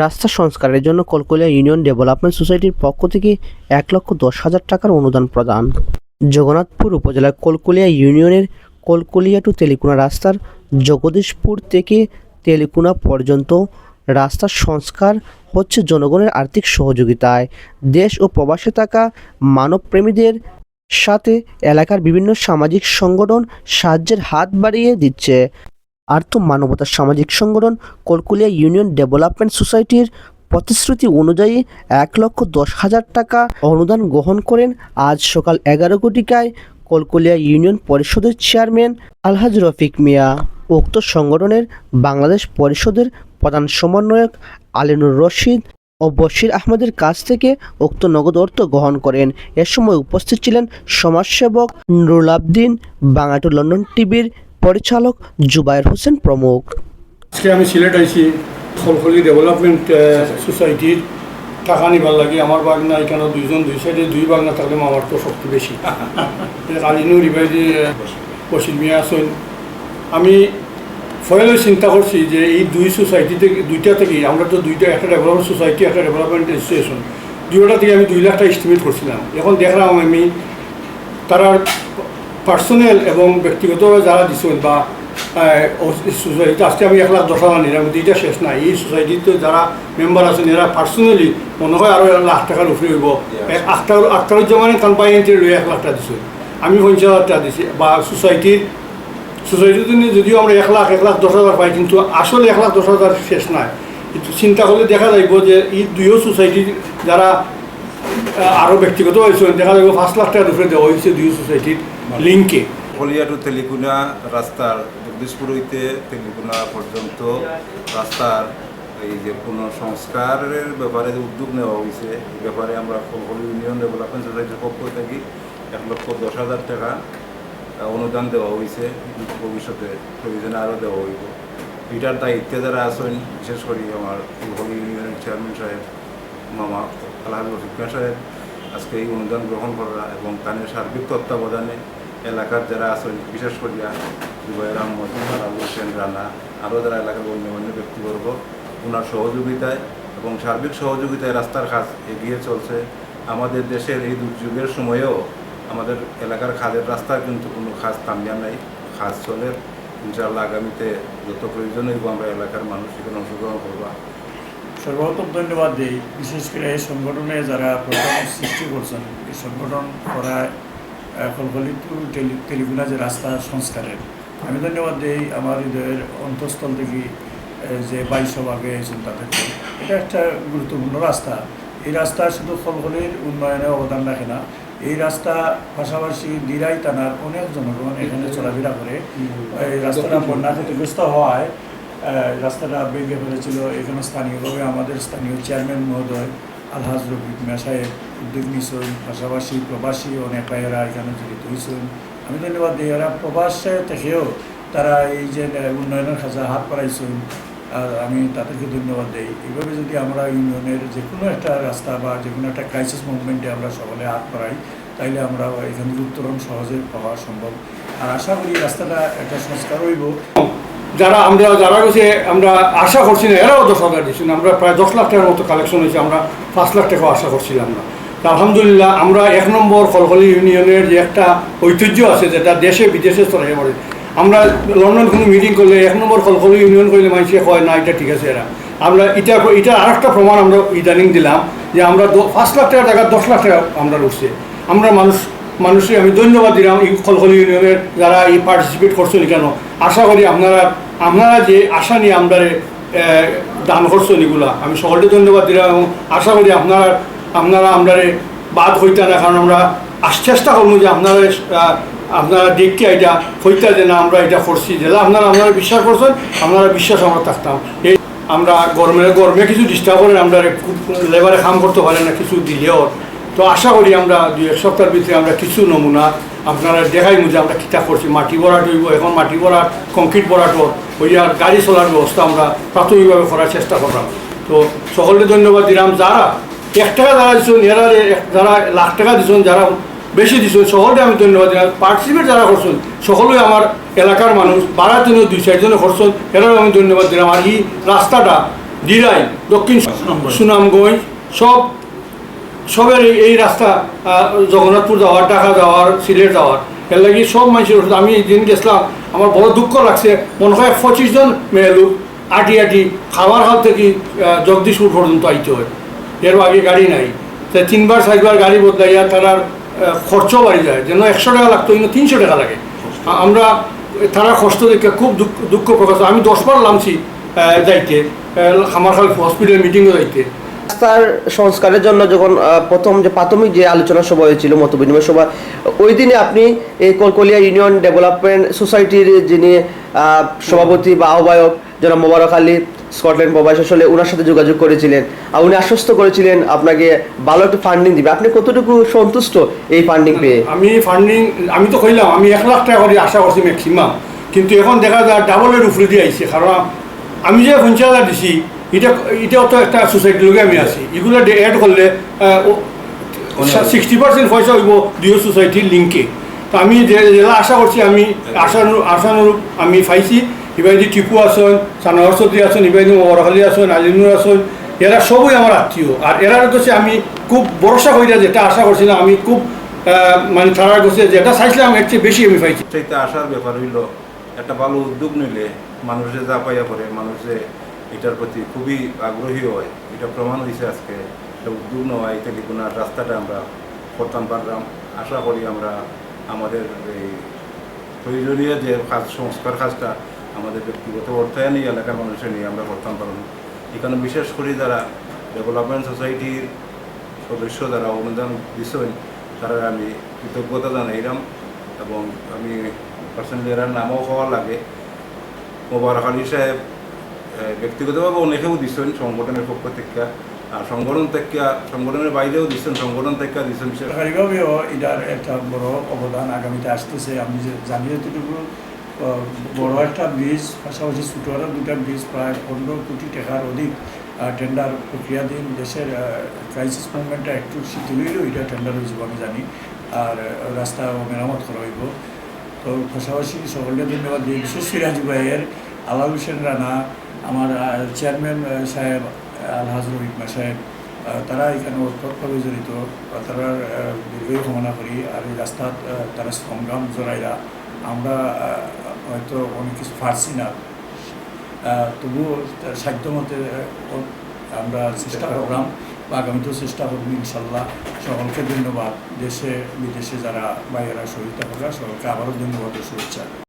রাস্তা সংস্কারের জন্য কলকলিয়া ইউনিয়ন ডেভেলপমেন্ট সোসাইটির পক্ষ থেকে এক লক্ষ দশ হাজার টাকার অনুদান প্রদান। জগন্নাথপুর উপজেলার কলকলিয়া ইউনিয়নের কলকলিয়া টু তেলিকুনা রাস্তার জগদীশপুর থেকে তেলিকুনা পর্যন্ত রাস্তার সংস্কার হচ্ছে জনগণের আর্থিক সহযোগিতায়। দেশ ও প্রবাসে থাকা মানবপ্রেমীদের সাথে এলাকার বিভিন্ন সামাজিক সংগঠন সাহায্যের হাত বাড়িয়ে দিচ্ছে। আর্থ মানবতার সামাজিক সংগঠন কলকুলিয়া ইউনিয়ন ডেভেলপমেন্ট সোসাইটির প্রতিশ্রুতি অনুযায়ী এক লক্ষ দশ হাজার টাকা অনুদান গ্রহণ করেন। আজ সকাল এগারো কোটিকায় কলকুলিয়া ইউনিয়ন পরিষদের চেয়ারম্যান আলহাজ রফিক মিয়া, উক্ত সংগঠনের বাংলাদেশ পরিষদের প্রধান সমন্বয়ক আলিনুর রশিদ ও বশির আহমদের কাছ থেকে উক্ত নগদ অর্থ গ্রহণ করেন। এ সময় উপস্থিত ছিলেন সমাজসেবক নুরুল আবদিন বাঙাটু লন্ডন টিভির পরিচালক জুবায়ের হোসেন প্রমুখ। আজকে আমি সিলেট আইছি, খলখলি ডেভেলপমেন্ট সোসাইটির টাকা নিবার লাগে, আমার বাগনা এখানে দুইজন দুই সাইডে, দুই বাগনা থাকলে আমার তো শক্তি বেশি। কালিনু রিভাইজি বসির মিয়া আছেন। আমি ফয়েলে চিন্তা করছি যে এই দুই সোসাইটি থেকে, দুইটা থেকে, আমরা তো দুইটা, একটা ডেভেলপমেন্ট সোসাইটি, একটা ডেভেলপমেন্ট অ্যাসোসিয়েশন দুইটা থেকে আমি দুই লাখটা এস্টিমেট করছিলাম। এখন দেখলাম আমি, তারা পার্সোনাল এবং ব্যক্তিগতভাবে যারা দিচ্ছেন বা সোসাইটি আজকে আমি এক লাখ দশ হাজার নিলাম দুইটা শেষ নাই। এই সোসাইটিতে যারা মেম্বার আছেন এরা পার্সোনালি মনে হয় আরও লাখ টাকার উপরে হইব। আটটার আটটার জমানে কান পাই এন্ট্রি লই এক লাখ টাকা দিছোঁ। আমি পঞ্চাশ হাজার টাকা দিছি। বা সোসাইটির সোসাইটিতে যদিও আমরা এক লাখ এক লাখ দশ হাজার পাই কিন্তু আসলে এক লাখ দশ হাজার শেষ নাই। কিন্তু চিন্তা করলে দেখা যাইব যে এই দুইও সোসাইটির যারা আরও ব্যক্তিগত হয়েছে দেখা যাবে পাঁচ লাখ টাকার উপরে দেওয়া হয়েছে দুই সোসাইটির লিঙ্কে হলিয়া টু তেলিকুনা রাস্তার জগদীশপুর হইতে তেলিকুনা পর্যন্ত রাস্তার এই যে পুনঃসংস্কারের ব্যাপারে যে উদ্যোগ নেওয়া হয়েছে, এই ব্যাপারে আমরা হলি ইউনিয়ন ডেভেলপমেন্ট সোসাইটির পক্ষ থেকে এক লক্ষ দশ হাজার টাকা অনুদান দেওয়া হয়েছে। ভবিষ্যতে প্রয়োজনে আরও দেওয়া হইব। এটার দায়িত্বে যারা আছেন, বিশেষ করে আমার হলি ইউনিয়নের চেয়ারম্যান সাহেব, মামা আলহাজ রফিকা সাহেব, আজকে এই অনুদান গ্রহণ করা এবং তাদের সার্বিক তত্ত্বাবধানে এলাকার যারা আছেন, বিশেষ করিয়া জুবাইর আহমদ আবু হোসেন, রানা, আরও যারা এলাকার গণ্যমান্য ব্যক্তিবর্গ ওনার সহযোগিতায় এবং সার্বিক সহযোগিতায় রাস্তার কাজ এগিয়ে চলছে। আমাদের দেশের এই দুর্যোগের সময়েও আমাদের এলাকার খাদের রাস্তার কিন্তু কোনো খাস তামিয়া নাই, খাস চলে। ইনশাআল্লাহ আগামীতে যত প্রয়োজন হইব আমরা এলাকার মানুষ সেখানে অংশগ্রহণ করবা। সর্বপ্রথম ধন্যবাদ দিই। বিশেষ করে এই সংগঠনে যারা প্রথম সৃষ্টি করছেন, এই সংগঠন করায় কলকলি টু টেলি তেলিগুনা যে রাস্তা সংস্কারের। আমি ধন্যবাদ দিই আমার হৃদয়ের অন্তঃস্থল থেকে যে বাইশ ভাগে এসেছেন তাদেরকে। এটা একটা গুরুত্বপূর্ণ রাস্তা। এই রাস্তা শুধু কলকলির উন্নয়নে অবদান রাখে না, এই রাস্তা পাশাপাশি দিরাই টানার অনেক জনগণ এখানে চলাফেরা করে। এই রাস্তাটা বন্যা ক্ষতিগ্রস্ত হওয়ায় রাস্তাটা ভেঙে ফেলেছিল। এখানে স্থানীয়ভাবে আমাদের স্থানীয় চেয়ারম্যান মহোদয় আলহাজ রফিক সাহেব উদ্যোগ নিয়েছেন পাশাপাশি প্রবাসী অনেক ভাইয়েরা এখানে জড়িত হয়েছেন। আমি ধন্যবাদ দিই। এরা প্রবাসে থেকেও তারা এই যে উন্নয়নের কাজে হাত বাড়াইছেন, আর আমি তাদেরকে ধন্যবাদ দিই। এইভাবে যদি আমরা ইউনিয়নের যে কোনো একটা রাস্তা বা যে কোনো একটা ক্রাইসিস মুভমেন্টে আমরা সকলে হাত বাড়াই, তাইলে আমরা এখান থেকে উত্তরণ সহজে পাওয়া সম্ভব। আর আশা করি রাস্তাটা একটা সংস্কার হইব। যারা আমরা, যারা গেছে আমরা আশা করছি না, এরাও দশ হাজার দিচ্ছেন আমরা প্রায় দশ লাখ টাকার মতো কালেকশন হয়েছে, আমরা পাঁচ লাখ টাকাও আশা করছিলাম না। আলহামদুলিল্লাহ, আমরা এক নম্বর কলকলি ইউনিয়নের যে একটা ঐতিহ্য আছে, যেটা দেশে, বিদেশে ছড়িয়ে পড়ে, আমরা লন্ডন কোনো মিটিং করলে এক নম্বর কলকলি ইউনিয়ন করলে মানুষে কয়, না, এটা ঠিক আছে এরা। আমরা এটা এটা আর একটা প্রমাণ আমরা ইদানিং দিলাম, যে আমরা পাঁচ লাখ টাকা টাকা দশ লাখ টাকা আমরা উঠছে আমরা মানুষ মানুষকে আমি ধন্যবাদ দিলাম খলখলি ইউনিয়নের যারা এই পার্টিসিপেট করছেন কেন? আশা করি আপনারা আপনারা যে আশা নিয়ে আমরা দান করছেন এগুলা, আমি সকলকে ধন্যবাদ দিলাম এবং আশা করি আপনারা আপনারা আমরা বাদ হইতে না, কারণ আমরা চেষ্টা করব যে আপনারা আপনারা দেখতে এটা হইতে যে না আমরা এটা করছি। যেটা আপনারা আপনারা বিশ্বাস করছেন, আপনারা বিশ্বাস আমরা থাকতাম। এই আমরা গরমে গরমে কিছু ডিস্টার্ব করেন আমরা লেবারে কাম করতে পারে না, কিছু দিলেও। তো আশা করি আমরা দুই এক সপ্তাহের ভিতরে আমরা কিছু নমুনা আপনারা দেখাই যে আমরা কিতা করছি। মাটি ভরাট হইব এখন মাটি ভরাট কংক্রিট ভরাট ওই আর গাড়ি চলার ব্যবস্থা আমরা প্রাথমিকভাবে করার চেষ্টা করলাম। তো সকলকে ধন্যবাদ দিলাম। যারা এক টাকা যারা দিচ্ছেন এরা এক- যারা লাখ টাকা দিচ্ছেন যারা বেশি দিচ্ছেন সকলকে আমি ধন্যবাদ দিলাম। পার্টিসিপেট যারা করছেন সকলেই আমার এলাকার মানুষ বাড়ার জন্য দুই চারজনে করছেন এরাও আমি ধন্যবাদ দিলাম। আর এই রাস্তাটা দিরাই দক্ষিণ সুনামগঞ্জ সব সবের এই- রাস্তা জগন্নাথপুর যাওয়ার, ঢাকা যাওয়ার, সিলেট যাওয়ার, এর লাগি সব মানুষের ওষুধ। আমি যেদিন গেছিলাম, আমার বড় দুঃখ লাগছে। মনে হয় পঁচিশ জন মেয়ে লোক আটি আটি খাওয়ার হাল থেকে জগদীশপুর পর্যন্ত আইতে হয়। এর আগে গাড়ি নাই। তা তিনবার, চারবার গাড়ি বদলাইয়া তার খরচও বাড়ি যায়। যেন একশো টাকা লাগতো কিন্তু তিনশো টাকা লাগে। আমরা তারা কষ্ট দেখে খুব দুঃখ প্রকাশ আমি দশবার নামছি যাইতে খামারখাল হসপিটাল মিটিংও যাইতে। রাস্তার সংস্কারের জন্য যখন প্রথম যে প্রাথমিক যে আলোচনা সভা হয়েছিল, মত বিনিময় সভা, ওই দিনে আপনি এই কলকলিয়া ইউনিয়ন ডেভেলপমেন্ট সোসাইটির যিনি সভাপতি বা আহ্বায়ক, জনাব মোবারক আলী, স্কটল্যান্ড প্রবাস আসলে ওনার সাথে যোগাযোগ করেছিলেন। আর উনি আশ্বস্ত করেছিলেন আপনাকে ভালো একটা ফান্ডিং দিবে। আপনি কতটুকু সন্তুষ্ট এই ফান্ডিং পেয়ে? আমি ফান্ডিং আমি তো কইলাম, আমি এক লাখ টাকা করে আশা করছি ম্যাক্সিমাম কিন্তু এখন দেখা যায় ডাবলের উপরে দিয়ে আইছে। কারণ আমি যে পঞ্চাশ হাজার দিছি এটা এটাও তো একটা সোসাইটির লোকে আমি আছি। এগুলো অ্যাড করলে সিক্সটি পার্সেন্ট পয়সা হইব দুই সোসাইটির লিঙ্কে তো আমি যে জেলা আশা করছি আমি আশানুরূপ আশানুরূপ আমি পাইছি। ইবাইদি টিপু আসন সানোয়ার চৌধুরী আসন ইবাইদি মরখালি আসন আজিনুর আসন এরা সবই আমার আত্মীয়। আর এরা কাছে আমি খুব ভরসা করিয়া যেটা আশা করছিলাম আমি খুব মানে তারা কাছে যেটা চাইছিলাম এর চেয়ে বেশি আমি পাইছি। চাইতে আসার ব্যাপার হইল একটা ভালো উদ্যোগ নিলে মানুষে যা পাইয়া পড়ে মানুষে এটার প্রতি খুবই আগ্রহী হয়। এটা প্রমাণ হয়েছে আজকে। একটা উদ্যোগ নেওয়া এই টেলিফোনার রাস্তাটা আমরা করতাম পারলাম। আশা করি আমরা আমাদের এই প্রয়োজনীয় যে কাজ, সংস্কার কাজটা আমাদের ব্যক্তিগত অর্থায়ন এলাকার মানুষের নিয়ে আমরা করতাম পারলাম এখানে বিশেষ করে যারা ডেভেলপমেন্ট সোসাইটির সদস্য, যারা অনুদান দিচ্ছেন তারা আমি কৃতজ্ঞতা জানাইলাম এবং আমি পার্সোনালি এরা নামও হওয়া লাগে। মোবারক আলী সাহেব ব্যক্তিগতভাবে অনেকেও দিচ্ছেন সংগঠনের পক্ষ থেকে। আর সংগঠন থেকে, সংগঠনের বাইরেও দিচ্ছেন সংগঠন থেকে দিচ্ছেন সরকারিভাবেও এটার একটা বড় অবদান আগামীতে আসতেছে। আমি যে জানি যতটুকু বড় একটা ব্রিজ পাশাপাশি ছোটো আরও দুটা ব্রিজ প্রায় পনেরো কোটি টাকার অধিক টেন্ডার প্রক্রিয়াধীন দেশের ক্রাইসিস মুভমেন্টটা একটু শিথিল হইলেও এটা টেন্ডার হয়েছিল আমি জানি। আর রাস্তা মেরামত করা হইব। তো পাশাপাশি সকলকে ধন্যবাদ দিই বিশেষ সিরাজ ভাইয়ের, আলাল হোসেন রানা আমার চেয়ারম্যান সাহেব, আল আলহাজ রহিমা সাহেব তারা এখানে ওতপ্রোতভাবে জড়িত তারা দীর্ঘই কামনা করি, আর এই রাস্তাত তারা সংগ্রাম জড়াইরা আমরা হয়তো অনেক কিছু পারছি না। তবুও সাধ্য মতে আমরা চেষ্টা করলাম, বা আগামীতেও চেষ্টা করব ইনশাল্লাহ সকলকে ধন্যবাদ। দেশে, বিদেশে যারা ভাইয়েরা সহিতা করা সকলকে আবারও ধন্যবাদ শুভেচ্ছা।